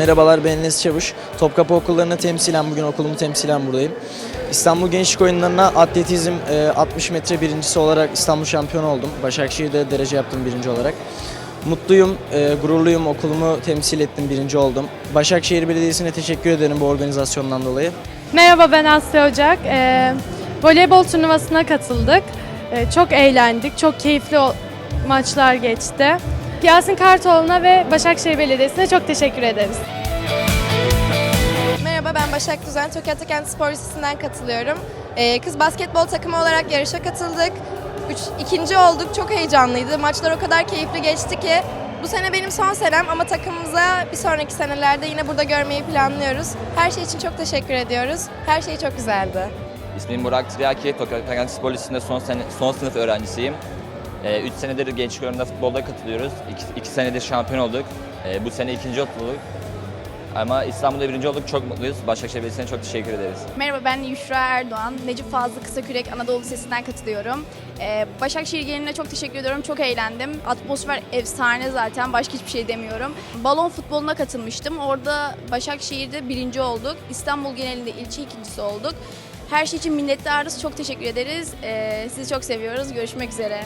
Merhabalar ben Enes Çavuş. Topkapı okullarına temsilen bugün okulumu temsilen buradayım. İstanbul Gençlik Oyunları'na atletizm e, 60 metre birincisi olarak İstanbul şampiyonu oldum. Başakşehir'de derece yaptım birinci olarak. Mutluyum, e, gururluyum. Okulumu temsil ettim, birinci oldum. Başakşehir Belediyesi'ne teşekkür ederim bu organizasyondan dolayı. Merhaba ben Asya Ocak. Ee, voleybol turnuvasına katıldık. Çok eğlendik, çok keyifli maçlar geçti. Yasin Kartoğlu'na ve Başakşehir Belediyesi'ne çok teşekkür ederiz. Merhaba ben Başak Düzen, Tokat Kent Spor Lisesi'nden katılıyorum. Ee, kız basketbol takımı olarak yarışa katıldık. Üç, ikinci olduk, çok heyecanlıydı. Maçlar o kadar keyifli geçti ki bu sene benim son senem ama takımımıza bir sonraki senelerde yine burada görmeyi planlıyoruz. Her şey için çok teşekkür ediyoruz. Her şey çok güzeldi. İsmim Burak Tiryaki, Tokyo Spor Lisesi'nde son, sene, son sınıf öğrencisiyim. 3 senedir gençlik oyununda futbolda katılıyoruz. 2 senedir şampiyon olduk. Ee, bu sene ikinci olduk. Ama İstanbul'da birinci olduk. Çok mutluyuz. Başakşehir Belediyesi'ne çok teşekkür ederiz. Merhaba ben Yüşra Erdoğan. Necip Fazıl Kısakürek Anadolu Lisesi'nden katılıyorum. Ee, Başakşehir geline çok teşekkür ediyorum. Çok eğlendim. Atmosfer efsane zaten. Başka hiçbir şey demiyorum. Balon futboluna katılmıştım. Orada Başakşehir'de birinci olduk. İstanbul genelinde ilçe ikincisi olduk. Her şey için minnettarız. Çok teşekkür ederiz. Ee, sizi çok seviyoruz. Görüşmek üzere.